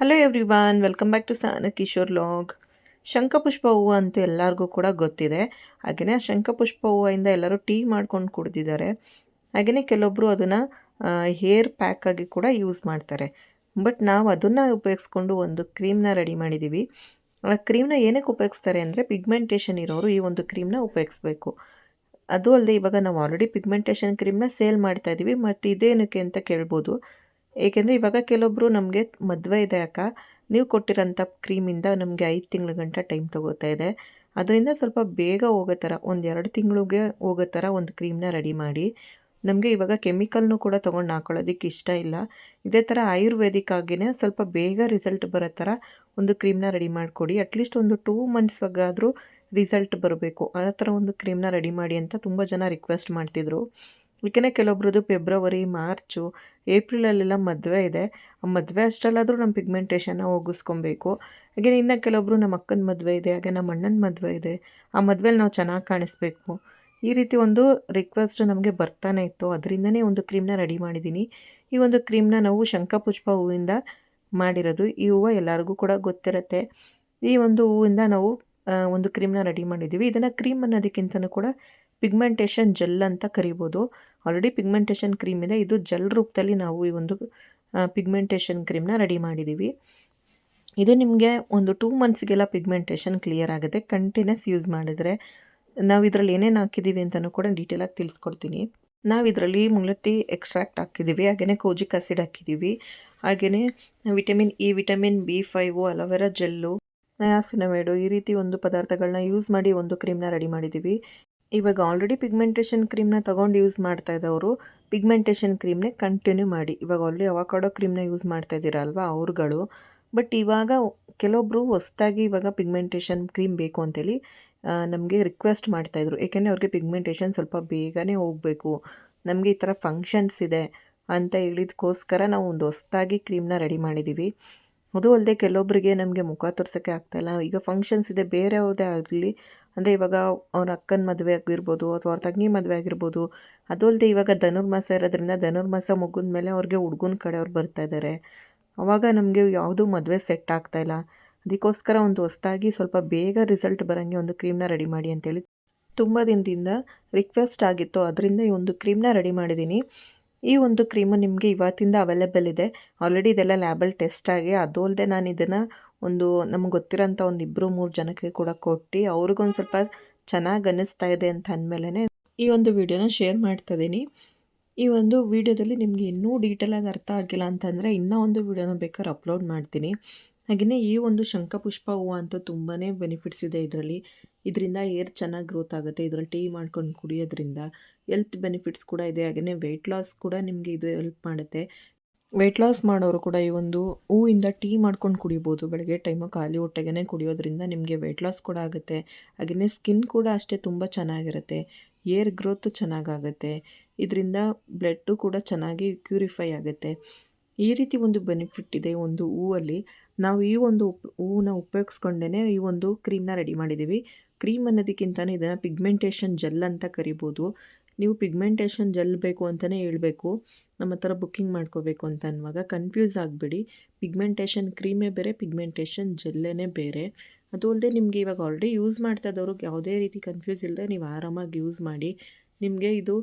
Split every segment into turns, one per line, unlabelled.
Hello everyone welcome back to Sana Kishore vlog ಶಂಖಪುಷ್ಪ ಹೂವು ಅಂತೂ ಎಲ್ಲರಿಗೂ ಕೂಡ ಗೊತ್ತಿದೆ. ಹಾಗೆಯೇ ಶಂಖಪುಷ್ಪ ಹೂವಿಂದ ಎಲ್ಲರೂ ಟೀ ಮಾಡ್ಕೊಂಡು ಕುಡ್ದಿದ್ದಾರೆ. ಹಾಗೆಯೇ ಕೆಲವೊಬ್ಬರು ಅದನ್ನು ಹೇರ್ ಪ್ಯಾಕಾಗಿ ಕೂಡ ಯೂಸ್ ಮಾಡ್ತಾರೆ. ಬಟ್ ನಾವು ಅದನ್ನು ಉಪಯೋಗಿಸ್ಕೊಂಡು ಒಂದು ಕ್ರೀಮ್ನ ರೆಡಿ ಮಾಡಿದ್ದೀವಿ ಆ ಕ್ರೀಮ್ನ ಏನಕ್ಕೆ ಉಪಯೋಗಿಸ್ತಾರೆ ಅಂದರೆ ಪಿಗ್ಮೆಂಟೇಷನ್ ಇರೋರು ಈ ಒಂದು ಕ್ರೀಮ್ನ ಉಪಯೋಗಿಸ್ಬೇಕು. ಅದು ಅಲ್ಲದೆ ಇವಾಗ ನಾವು ಆಲ್ರೆಡಿ ಪಿಗ್ಮೆಂಟೇಷನ್ ಕ್ರೀಮ್ನ ಸೇಲ್ ಮಾಡ್ತಾ ಇದ್ದೀವಿ ಮತ್ತು ಇದೇನಕ್ಕೆ ಅಂತ ಕೇಳ್ಬೋದು. ಏಕೆಂದರೆ ಇವಾಗ ಕೆಲವೊಬ್ಬರು ನಮಗೆ ಮದುವೆ ಇದೆ ಅಕ್ಕ. ನೀವು ಕೊಟ್ಟಿರೋಂಥ ಕ್ರೀಮಿಂದ ನಮಗೆ ಐದು ತಿಂಗಳ ಗಂಟ ಟೈಮ್ ತೊಗೋತಾ ಇದೆ. ಅದರಿಂದ ಸ್ವಲ್ಪ ಬೇಗ ಹೋಗೋ ಥರ, ಒಂದು ಎರಡು ತಿಂಗಳಿಗೆ ಹೋಗೋ ಥರ ಒಂದು ಕ್ರೀಮ್ನ ರೆಡಿ ಮಾಡಿ. ನಮಗೆ ಇವಾಗ ಕೆಮಿಕಲ್ನು ಕೂಡ ತೊಗೊಂಡು ಹಾಕೊಳ್ಳೋದಕ್ಕೆ ಇಷ್ಟ ಇಲ್ಲ. ಇದೇ ಥರ ಆಯುರ್ವೇದಿಕ್ ಆಗಿನೇ ಸ್ವಲ್ಪ ಬೇಗ ರಿಸಲ್ಟ್ ಬರೋ ಥರ ಒಂದು ಕ್ರೀಮ್ನ ರೆಡಿ ಮಾಡಿಕೊಡಿ. ಅಟ್ಲೀಸ್ಟ್ ಒಂದು ಟೂ ಮಂತ್ಸ್ಗಾದರೂ ರಿಸಲ್ಟ್ ಬರಬೇಕು. ಆ ಥರ ಒಂದು ಕ್ರೀಮ್ನ ರೆಡಿ ಮಾಡಿ ಅಂತ ತುಂಬ ಜನ ರಿಕ್ವೆಸ್ಟ್ ಮಾಡ್ತಿದ್ರು. ಏಕೆಂದರೆ ಕೆಲವೊಬ್ರದ್ದು ಫೆಬ್ರವರಿ, ಮಾರ್ಚು, ಏಪ್ರಿಲಲ್ಲೆಲ್ಲ ಮದುವೆ ಇದೆ. ಆ ಮದುವೆ ಅಷ್ಟರಲ್ಲಾದರೂ ನಮ್ಮ ಪಿಗ್ಮೆಂಟೇಷನ್ನ ಹೋಗಿಸ್ಕೊಬೇಕು. ಹಾಗೆ ಇನ್ನು ಕೆಲವೊಬ್ಬರು ನಮ್ಮ ಅಕ್ಕನ ಮದುವೆ ಇದೆ, ಹಾಗೆ ನಮ್ಮ ಅಣ್ಣನ ಮದುವೆ ಇದೆ. ಆ ಮದುವೆಲಿ ನಾವು ಚೆನ್ನಾಗಿ ಕಾಣಿಸ್ಬೇಕು. ಈ ರೀತಿ ಒಂದು ರಿಕ್ವೆಸ್ಟ್ ನಮಗೆ ಬರ್ತಾನೆ ಇತ್ತು. ಅದರಿಂದನೇ ಒಂದು ಕ್ರೀಮ್ನ ರೆಡಿ ಮಾಡಿದ್ದೀನಿ ಈ ಒಂದು ಕ್ರೀಮ್ನ ನಾವು ಶಂಖಪುಷ್ಪ ಹೂವಿಂದ ಮಾಡಿರೋದು. ಈ ಹೂವು ಎಲ್ಲರಿಗೂ ಕೂಡ ಗೊತ್ತಿರುತ್ತೆ. ಈ ಒಂದು ಹೂವಿಂದ ನಾವು ಒಂದು ಕ್ರೀಮ್ನ ರೆಡಿ ಮಾಡಿದ್ದೀವಿ ಇದನ್ನು ಕ್ರೀಮ್ ಅನ್ನೋದಕ್ಕಿಂತನೂ ಕೂಡ ಪಿಗ್ಮೆಂಟೇಷನ್ ಜೆಲ್ ಅಂತ ಕರಿಬೋದು. ಆಲ್ರೆಡಿ ಪಿಗ್ಮೆಂಟೇಷನ್ ಕ್ರೀಮ್ ಇದೆ. ಇದು ಜೆಲ್ ರೂಪದಲ್ಲಿ ನಾವು ಈ ಒಂದು ಪಿಗ್ಮೆಂಟೇಷನ್ ಕ್ರೀಮ್ನ ರೆಡಿ ಮಾಡಿದ್ದೀವಿ ಇದು ನಿಮಗೆ ಒಂದು ಟೂ ಮಂತ್ಸ್ಗೆಲ್ಲ ಪಿಗ್ಮೆಂಟೇಷನ್ ಕ್ಲಿಯರ್ ಆಗುತ್ತೆ. ಕಂಟಿನ್ಯೂಸ್ ಯೂಸ್ ಮಾಡಿದರೆ ನಾವು ಇದರಲ್ಲಿ ಏನೇನು ಹಾಕಿದ್ದೀವಿ ಅಂತಲೂ ಕೂಡ ಡೀಟೇಲಾಗಿ ತಿಳಿಸ್ಕೊಡ್ತೀನಿ. ನಾವು ಇದರಲ್ಲಿ ಮುಳತ್ತಿ ಎಕ್ಸ್ಟ್ರಾಕ್ಟ್ ಹಾಕಿದ್ದೀವಿ ಹಾಗೆಯೇ ಕೋಜಿಕ್ ಆಸಿಡ್ ಹಾಕಿದ್ದೀವಿ ಹಾಗೆಯೇ vitamin E vitamin B five aloe vera gel niacinamide ಈ ರೀತಿ ಒಂದು ಪದಾರ್ಥಗಳನ್ನ ಯೂಸ್ ಮಾಡಿ ಒಂದು ಕ್ರೀಮ್ನ ರೆಡಿ ಮಾಡಿದ್ದೀವಿ ಇವಾಗ ಆಲ್ರೆಡಿ ಪಿಗ್ಮೆಂಟೇಷನ್ ಕ್ರೀಮ್ನ ತೊಗೊಂಡು ಯೂಸ್ ಮಾಡ್ತಾ ಇದ್ದವರು ಪಿಗ್ಮೆಂಟೇಷನ್ ಕ್ರೀಮ್ನೇ ಕಂಟಿನ್ಯೂ ಮಾಡಿ. ಇವಾಗ ಆಲ್ರೆಡಿ ಅವಾಕಾಡೋ ಕ್ರೀಮ್ನ ಯೂಸ್ ಮಾಡ್ತಾ ಇದ್ದೀರಲ್ವ ಅವ್ರುಗಳು? ಬಟ್ ಇವಾಗ ಕೆಲವೊಬ್ಬರು ಹೊಸ್ದಾಗಿ ಇವಾಗ ಪಿಗ್ಮೆಂಟೇಷನ್ ಕ್ರೀಮ್ ಬೇಕು ಅಂತೇಳಿ ನಮಗೆ ರಿಕ್ವೆಸ್ಟ್ ಮಾಡ್ತಾಯಿದ್ರು ಏಕೆಂದರೆ ಅವ್ರಿಗೆ ಪಿಗ್ಮೆಂಟೇಷನ್ ಸ್ವಲ್ಪ ಬೇಗನೆ ಹೋಗಬೇಕು. ನಮಗೆ ಈ ಥರ ಫಂಕ್ಷನ್ಸ್ ಇದೆ ಅಂತ ಹೇಳಿದಕ್ಕೋಸ್ಕರ ನಾವು ಒಂದು ಹೊಸ್ದಾಗಿ ಕ್ರೀಮ್ನ ರೆಡಿ ಮಾಡಿದ್ದೀವಿ ಅದು ಅಲ್ಲದೆ ಕೆಲವೊಬ್ಬರಿಗೆ ನಮಗೆ ಮುಖ ತೋರ್ಸೋಕ್ಕೆ ಆಗ್ತಾಯಿಲ್ಲ ಈಗ ಫಂಕ್ಷನ್ಸ್ ಇದೆ. ಬೇರೆಯವ್ರದ್ದೇ ಆಗಲಿ ಅಂದರೆ ಇವಾಗ ಅವ್ರ ಅಕ್ಕನ ಮದುವೆ ಆಗಿರ್ಬೋದು ಅಥವಾ ಅವ್ರ ತಂಗಿ ಮದುವೆ ಆಗಿರ್ಬೋದು ಅದು ಅಲ್ಲದೆ ಇವಾಗ ಧನುರ್ಮಾಸ ಇರೋದ್ರಿಂದ ಧನುರ್ಮಾಸ ಮುಗಿದ ಮೇಲೆ ಅವ್ರಿಗೆ ಹುಡ್ಗನ ಕಡೆಯವ್ರು ಬರ್ತಾ ಇದ್ದಾರೆ ಆವಾಗ ನಮಗೆ ಯಾವುದೂ ಮದುವೆ ಸೆಟ್ ಆಗ್ತಾ ಇಲ್ಲ. ಅದಕ್ಕೋಸ್ಕರ ಒಂದು ಹೊಸ್ದಾಗಿ ಸ್ವಲ್ಪ ಬೇಗ ರಿಸಲ್ಟ್ ಬರೋಂಗೆ ಒಂದು ಕ್ರೀಮ್ನ ರೆಡಿ ಮಾಡಿ ಅಂತೇಳಿ ತುಂಬ ದಿನದಿಂದ ರಿಕ್ವೆಸ್ಟ್ ಆಗಿತ್ತು. ಅದರಿಂದ ಈ ಒಂದು ಕ್ರೀಮ್ನ ರೆಡಿ ಮಾಡಿದ್ದೀನಿ ಈ ಒಂದು ಕ್ರೀಮು ನಿಮಗೆ ಇವತ್ತಿಂದ ಅವೈಲೇಬಲ್ ಇದೆ. ಆಲ್ರೆಡಿ ಇದೆಲ್ಲ ಲ್ಯಾಬಲ್ ಟೆಸ್ಟ್ ಆಗಿ ಅದು ಅಲ್ಲದೆ ನಾನು ಇದನ್ನು ಒಂದು ನಮ್ಗೆ ಗೊತ್ತಿರೋಂಥ ಒಂದು ಇಬ್ಬರು ಮೂರು ಜನಕ್ಕೆ ಕೂಡ ಕೊಟ್ಟು ಅವ್ರಿಗೊಂದು ಸ್ವಲ್ಪ ಚೆನ್ನಾಗಿ ಅನ್ನಿಸ್ತಾ ಇದೆ ಅಂತ ಅಂದಮೇಲೆ ಈ ಒಂದು ವಿಡಿಯೋನ ಶೇರ್ ಮಾಡ್ತಾ ಇದ್ದೀನಿ ಈ ಒಂದು ವಿಡಿಯೋದಲ್ಲಿ ನಿಮಗೆ ಇನ್ನೂ ಡೀಟೇಲಾಗಿ ಅರ್ಥ ಆಗಿಲ್ಲ ಅಂತಂದರೆ ಇನ್ನೂ ಒಂದು ವಿಡಿಯೋನ ಬೇಕಾದ್ರೆ ಅಪ್ಲೋಡ್ ಮಾಡ್ತೀನಿ. ಹಾಗೆಯೇ ಈ ಒಂದು ಶಂಖಪುಷ್ಪ ಹೂವು ಅಂತ ತುಂಬಾ ಬೆನಿಫಿಟ್ಸ್ ಇದೆ ಇದರಲ್ಲಿ. ಇದರಿಂದ ಏರ್ ಚೆನ್ನಾಗಿ ಗ್ರೋತ್ ಆಗುತ್ತೆ. ಇದರಲ್ಲಿ ಟೀ ಮಾಡ್ಕೊಂಡು ಕುಡಿಯೋದ್ರಿಂದ ಹೆಲ್ತ್ ಬೆನಿಫಿಟ್ಸ್ ಕೂಡ ಇದೆ. ಹಾಗೆಯೇ ವೆಯ್ಟ್ ಲಾಸ್ ಕೂಡ ನಿಮಗೆ ಇದು ಹೆಲ್ಪ್ ಮಾಡುತ್ತೆ. ವೆಯ್ಟ್ ಲಾಸ್ ಮಾಡೋರು ಕೂಡ ಈ ಒಂದು ಹೂವಿಂದ ಟೀ ಮಾಡ್ಕೊಂಡು ಕುಡಿಬೋದು. ಬೆಳಗ್ಗೆ ಟೈಮು ಖಾಲಿ ಹೊಟ್ಟೆಗೆ ಕುಡಿಯೋದ್ರಿಂದ ನಿಮಗೆ ವೆಯ್ಟ್ ಲಾಸ್ ಕೂಡ ಆಗುತ್ತೆ. ಹಾಗೆಯೇ ಸ್ಕಿನ್ ಕೂಡ ಅಷ್ಟೇ ತುಂಬ ಚೆನ್ನಾಗಿರುತ್ತೆ. ಏರ್ ಗ್ರೋತ್ ಚೆನ್ನಾಗಾಗುತ್ತೆ. ಇದರಿಂದ ಬ್ಲಡ್ಡು ಕೂಡ ಚೆನ್ನಾಗಿ ಕ್ಯೂರಿಫೈ ಆಗುತ್ತೆ. ಈ ರೀತಿ ಒಂದು ಬೆನಿಫಿಟ್ ಇದೆ ಒಂದು ಹೂವಲ್ಲಿ. ನಾವು ಈ ಒಂದು ಉಪ್, ಹೂವನ್ನ ಉಪಯೋಗಿಸ್ಕೊಂಡೇ ಈ ಒಂದು ಕ್ರೀಮ್ನ ರೆಡಿ ಮಾಡಿದ್ದೀವಿ ಕ್ರೀಮ್ ಅನ್ನೋದಕ್ಕಿಂತಲೇ ಇದನ್ನು ಪಿಗ್ಮೆಂಟೇಷನ್ ಜೆಲ್ ಅಂತ ಕರಿಬೋದು. ನೀವು ಪಿಗ್ಮೆಂಟೇಷನ್ ಜೆಲ್ ಬೇಕು ಅಂತಲೇ ಹೇಳಬೇಕು. ನಮ್ಮ ಹತ್ರ ಬುಕ್ಕಿಂಗ್ ಮಾಡ್ಕೋಬೇಕು ಅಂತ ಅನ್ನುವಾಗ ಕನ್ಫ್ಯೂಸ್ ಆಗಬೇಡಿ. ಪಿಗ್ಮೆಂಟೇಷನ್ ಕ್ರೀಮೇ ಬೇರೆ, ಪಿಗ್ಮೆಂಟೇಷನ್ ಜೆಲ್ಲೇ ಬೇರೆ. ಅದು ಅಲ್ಲದೆ ನಿಮಗೆ ಇವಾಗ ಆಲ್ರೆಡಿ ಯೂಸ್ ಮಾಡ್ತಾ ಇದ್ದವ್ರಿಗೆ ಯಾವುದೇ ರೀತಿ ಕನ್ಫ್ಯೂಸ್ ಇಲ್ಲದೆ ನೀವು ಆರಾಮಾಗಿ ಯೂಸ್ ಮಾಡಿ. ನಿಮಗೆ ಇದು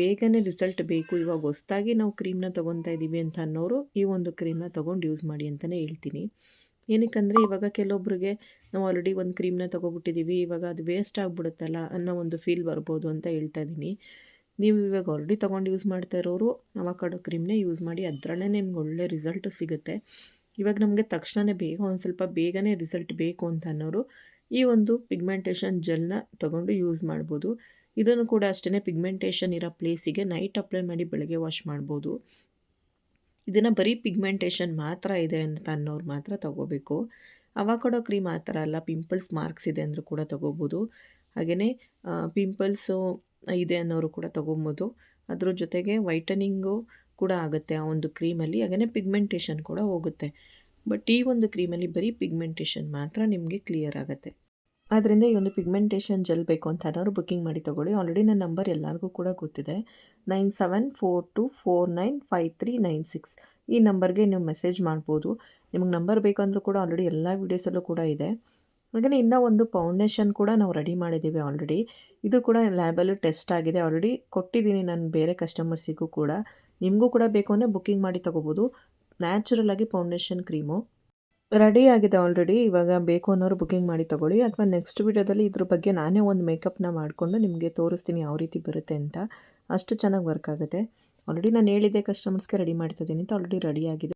ಬೇಗನೆ ರಿಸಲ್ಟ್ ಬೇಕು. ಇವಾಗ ಹೊಸ್ದಾಗಿ ನಾವು ಕ್ರೀಮ್ನ ತೊಗೊತಾ ಇದ್ದೀವಿ ಅಂತ ಅನ್ನೋರು ಈ ಒಂದು ಕ್ರೀಮ್ನ ತೊಗೊಂಡು ಯೂಸ್ ಮಾಡಿ ಅಂತಲೇ ಹೇಳ್ತೀನಿ. ಏನಕ್ಕಂದರೆ ಇವಾಗ ಕೆಲವೊಬ್ಬರಿಗೆ ನಾವು ಆಲ್ರೆಡಿ ಒಂದು ಕ್ರೀಮ್ನ ತೊಗೊಬಿಟ್ಟಿದ್ದೀವಿ ಇವಾಗ ಅದು ವೇಸ್ಟ್ ಆಗಿಬಿಡುತ್ತಲ್ಲ ಅನ್ನೋ ಒಂದು ಫೀಲ್ ಬರ್ಬೋದು ಅಂತ ಹೇಳ್ತಾ ಇದ್ದೀನಿ ನೀವು ಇವಾಗ ಆಲ್ರೆಡಿ ತೊಗೊಂಡು ಯೂಸ್ ಮಾಡ್ತಾ ಇರೋರು ಅವಕಾಡೋ ಕ್ರೀಮ್ನೇ ಯೂಸ್ ಮಾಡಿ ಅದರಲ್ಲೇ ನಿಮ್ಗೆ ಒಳ್ಳೆ ರಿಸಲ್ಟು ಸಿಗುತ್ತೆ. ಇವಾಗ ನಮಗೆ ತಕ್ಷಣವೇ ಬೇಗ ಒಂದು ಸ್ವಲ್ಪ ಬೇಗನೆ ರಿಸಲ್ಟ್ ಬೇಕು ಅಂತ ಅನ್ನೋರು ಈ ಒಂದು ಪಿಗ್ಮೆಂಟೇಷನ್ ಜೆಲ್ನ ತೊಗೊಂಡು ಯೂಸ್ ಮಾಡ್ಬೋದು. ಇದನ್ನು ಕೂಡ ಅಷ್ಟೇ ಪಿಗ್ಮೆಂಟೇಷನ್ ಇರೋ ಪ್ಲೇಸಿಗೆ ನೈಟ್ ಅಪ್ಲೈ ಮಾಡಿ ಬೆಳಗ್ಗೆ ವಾಶ್ ಮಾಡ್ಬೋದು. ಇದನ್ನು ಬರೀ ಪಿಗ್ಮೆಂಟೇಷನ್ ಮಾತ್ರ ಇದೆ ಅಂತ ಅನ್ನೋರು ಮಾತ್ರ ತೊಗೋಬೇಕು. ಅವಾಕೊಡೋ ಕ್ರೀಮ್ ಆ ಥರ ಅಲ್ಲ, ಪಿಂಪಲ್ಸ್ ಮಾರ್ಕ್ಸ್ ಇದೆ ಅಂದರೂ ಕೂಡ ತೊಗೋಬೋದು. ಹಾಗೆಯೇ ಪಿಂಪಲ್ಸು ಇದೆ ಅನ್ನೋರು ಕೂಡ ತೊಗೊಬೋದು. ಅದ್ರ ಜೊತೆಗೆ ವೈಟನಿಂಗು ಕೂಡ ಆಗುತ್ತೆ ಆ ಒಂದು ಕ್ರೀಮಲ್ಲಿ. ಹಾಗೆಯೇ ಪಿಗ್ಮೆಂಟೇಷನ್ ಕೂಡ ಹೋಗುತ್ತೆ. ಬಟ್ ಈ ಒಂದು ಕ್ರೀಮಲ್ಲಿ ಬರೀ ಪಿಗ್ಮೆಂಟೇಷನ್ ಮಾತ್ರ ನಿಮಗೆ ಕ್ಲಿಯರ್ ಆಗುತ್ತೆ. ಆದ್ದರಿಂದ ಈ ಒಂದು ಪಿಗ್ಮೆಂಟೇಷನ್ ಜೆಲ್ ಬೇಕು ಅಂತ ಅನ್ನೋರು ಬುಕ್ಕಿಂಗ್ ಮಾಡಿ ತೊಗೊಳ್ಳಿ. ಆಲ್ರೆಡಿ ನನ್ನ ನಂಬರ್ ಎಲ್ಲರಿಗೂ ಕೂಡ ಗೊತ್ತಿದೆ. Nine seven four two four nine five three nine six ಈ ನಂಬರ್ಗೆ ನೀವು ಮೆಸೇಜ್ ಮಾಡ್ಬೋದು. ನಿಮಗೆ ನಂಬರ್ ಬೇಕಂದ್ರೂ ಕೂಡ ಆಲ್ರೆಡಿ ಎಲ್ಲ ವೀಡಿಯೋಸಲ್ಲೂ ಕೂಡ ಇದೆ. ಹಾಗೆಯೇ ಇನ್ನೂ ಒಂದು ಫೌಂಡೇಶನ್ ಕೂಡ ನಾವು ರೆಡಿ ಮಾಡಿದ್ದೀವಿ ಆಲ್ರೆಡಿ ಇದು ಕೂಡ ಲ್ಯಾಬಲ್ಲು ಟೆಸ್ಟ್ ಆಗಿದೆ. ಆಲ್ರೆಡಿ ಕೊಟ್ಟಿದ್ದೀನಿ ನಾನು ಬೇರೆ ಕಸ್ಟಮರ್ಸಿಗೂ ಕೂಡ. ನಿಮಗೂ ಕೂಡ ಬೇಕು ಅಂದರೆ ಬುಕ್ಕಿಂಗ್ ಮಾಡಿ ತೊಗೋಬೋದು. ನ್ಯಾಚುರಲ್ ಆಗಿ ಫೌಂಡೇಶನ್ ಕ್ರೀಮು ರೆಡಿ ಆಗಿದೆ ಆಲ್ರೆಡಿ ಇವಾಗ ಬೇಕು ಅನ್ನೋರು ಬುಕ್ಕಿಂಗ್ ಮಾಡಿ ತೊಗೊಳ್ಳಿ. ಅಥವಾ ನೆಕ್ಸ್ಟ್ ವೀಡಿಯೋದಲ್ಲಿ ಇದ್ರ ಬಗ್ಗೆ ನಾನೇ ಒಂದು ಮೇಕಪ್ನ ಮಾಡಿಕೊಂಡು ನಿಮಗೆ ತೋರಿಸ್ತೀನಿ ಯಾವ ರೀತಿ ಬರುತ್ತೆ ಅಂತ. ಅಷ್ಟು ಚೆನ್ನಾಗಿ ವರ್ಕ್ ಆಗುತ್ತೆ. ಆಲ್ರೆಡಿ ನಾನು ಹೇಳಿದೆ ಕಸ್ಟಮರ್ಸ್ಗೆ ರೆಡಿ ಮಾಡ್ತಾ ಇದ್ದೀನಿ ಅಂತ ಆಲ್ರೆಡಿ ರೆಡಿ ಆಗಿದೆ.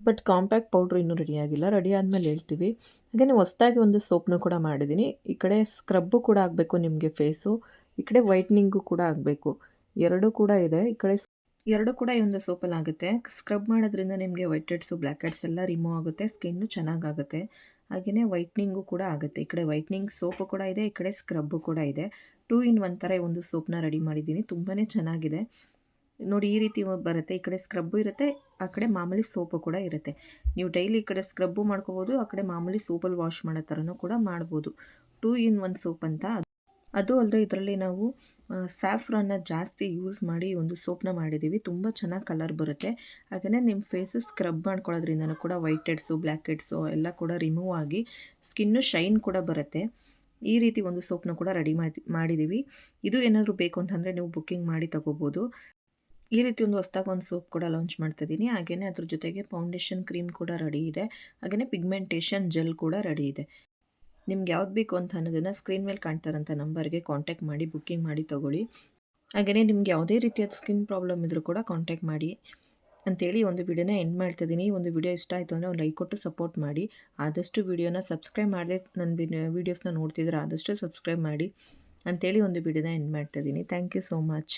ಬಟ್ ಕಾಂಪ್ಯಾಕ್ಟ್ ಪೌಡ್ರ್ ಇನ್ನೂ ರೆಡಿ ಆಗಿಲ್ಲ. ರೆಡಿ ಆದಮೇಲೆ ಹೇಳ್ತೀವಿ. ಹಾಗೆಯೇ ಹೊಸ್ದಾಗಿ ಒಂದು ಸೋಪ್ನು ಕೂಡ ಮಾಡಿದ್ದೀನಿ. ಈ ಕಡೆ ಸ್ಕ್ರಬ್ಬು ಕೂಡ ಆಗಬೇಕು ನಿಮಗೆ ಫೇಸು ಈ ಕಡೆ ವೈಟ್ನಿಂಗು ಕೂಡ ಆಗಬೇಕು. ಎರಡೂ ಕೂಡ ಇದೆ. ಈ ಕಡೆ ಎರಡು ಕೂಡ ಈ ಒಂದು ಸೋಪಲ್ಲಿ ಆಗುತ್ತೆ ಸ್ಕ್ರಬ್ ಮಾಡೋದ್ರಿಂದ ನಿಮಗೆ ವೈಟ್ ಹೆಡ್ಸು ಬ್ಲ್ಯಾಕ್ ಹೆಡ್ಸ್ ಎಲ್ಲ ರಿಮೂವ್ ಆಗುತ್ತೆ ಸ್ಕಿನ್ನು ಚೆನ್ನಾಗಾಗುತ್ತೆ. ಹಾಗೆಯೇ ವೈಟ್ನಿಂಗು ಕೂಡ ಆಗುತ್ತೆ. ಈ ಕಡೆ ವೈಟ್ನಿಂಗ್ ಸೋಪು ಕೂಡ ಇದೆ, ಈ ಕಡೆ ಸ್ಕ್ರಬ್ಬು ಕೂಡ ಇದೆ. ಟೂ ಇನ್ ಒನ್ ಥರ ಒಂದು ಸೋಪ್ನ ರೆಡಿ ಮಾಡಿದ್ದೀನಿ. ತುಂಬಾ ಚೆನ್ನಾಗಿದೆ. ನೋಡಿ, ಈ ರೀತಿ ಬರುತ್ತೆ. ಈ ಕಡೆ ಸ್ಕ್ರಬ್ಬು ಇರುತ್ತೆ, ಆ ಕಡೆ ಮಾಮೂಲಿ ಸೋಪು ಕೂಡ ಇರುತ್ತೆ. ನೀವು ಡೈಲಿ ಈ ಕಡೆ ಸ್ಕ್ರಬ್ಬು ಮಾಡ್ಕೋಬೋದು, ಆ ಕಡೆ ಮಾಮೂಲಿ ಸೋಪಲ್ಲಿ ವಾಶ್ ಮಾಡೋ ಥರನೂ ಕೂಡ ಮಾಡ್ಬೋದು. ಟೂ ಇನ್ ಒನ್ ಸೋಪ್ ಅಂತ ಅದು ಅಲ್ಲದೆ ಇದರಲ್ಲಿ ನಾವು ಸ್ಯಾಫ್ರನ್ನ ಜಾಸ್ತಿ ಯೂಸ್ ಮಾಡಿ ಒಂದು ಸೋಪ್ನ ಮಾಡಿದ್ದೀವಿ. ತುಂಬ ಚೆನ್ನಾಗಿ ಕಲರ್ ಬರುತ್ತೆ. ಹಾಗೆಯೇ ನಿಮ್ಮ ಫೇಸು ಸ್ಕ್ರಬ್ ಮಾಡ್ಕೊಳ್ಳೋದ್ರಿಂದನೂ ಕೂಡ ವೈಟ್ ಹೆಡ್ಸು ಬ್ಲ್ಯಾಕ್ ಹೆಡ್ಸು ಎಲ್ಲ ಕೂಡ ರಿಮೂವ್ ಆಗಿ ಸ್ಕಿನ್ನು ಶೈನ್ ಕೂಡ ಬರುತ್ತೆ. ಈ ರೀತಿ ಒಂದು ಸೋಪ್ನ ಕೂಡ ರೆಡಿ ಮಾಡಿ, ಮಾಡಿದ್ದೀವಿ. ಇದು ಏನಾದರೂ ಬೇಕು ಅಂತಂದರೆ ನೀವು ಬುಕ್ಕಿಂಗ್ ಮಾಡಿ ತೊಗೋಬೋದು. ಈ ರೀತಿ ಒಂದು ಹೊಸ್ದಾಗಿ ಒಂದು ಸೋಪ್ ಕೂಡ ಲಾಂಚ್ ಮಾಡ್ತಿದ್ದೀನಿ ಹಾಗೆಯೇ ಅದ್ರ ಜೊತೆಗೆ ಫೌಂಡೇಶನ್ ಕ್ರೀಮ್ ಕೂಡ ರೆಡಿ ಇದೆ. ಹಾಗೆಯೇ ಪಿಗ್ಮೆಂಟೇಷನ್ ಜೆಲ್ ಕೂಡ ರೆಡಿ ಇದೆ. ನಿಮ್ಗೆ ಯಾವ್ದು ಬೇಕು ಅಂತ ಅನ್ನೋದನ್ನು ಸ್ಕ್ರೀನ್ ಮೇಲೆ ಕಾಣ್ತಾರಂಥ ನಂಬರ್ಗೆ ಕಾಂಟ್ಯಾಕ್ಟ್ ಮಾಡಿ ಬುಕ್ಕಿಂಗ್ ಮಾಡಿ ತೊಗೊಳ್ಳಿ. ಹಾಗೆಯೇ ನಿಮ್ಗೆ ಯಾವುದೇ ರೀತಿಯಾದ ಸ್ಕಿನ್ ಪ್ರಾಬ್ಲಮ್ ಇದ್ದರೂ ಕೂಡ ಕಾಂಟ್ಯಾಕ್ಟ್ ಮಾಡಿ ಅಂತೇಳಿ ಒಂದು ವಿಡಿಯೋನ ಎಂಡ್ ಮಾಡ್ತಿದ್ದೀನಿ. ಒಂದು ವಿಡಿಯೋ ಇಷ್ಟ ಆಯಿತು ಅಂದರೆ ಒಂದು ಲೈಕ್ ಕೊಟ್ಟು ಸಪೋರ್ಟ್ ಮಾಡಿ. ಆದಷ್ಟು ವಿಡಿಯೋನ ಸಬ್ಸ್ಕ್ರೈಬ್ ಮಾಡದೆ ನನ್ನ ವೀಡಿಯೋಸ್ನ ನೋಡ್ತಿದ್ರೆ ಆದಷ್ಟು ಸಬ್ಸ್ಕ್ರೈಬ್ ಮಾಡಿ ಅಂತೇಳಿ ಒಂದು ವಿಡಿಯೋನ ಎಂಡ್ ಮಾಡ್ತಿದ್ದೀನಿ. Thank you so much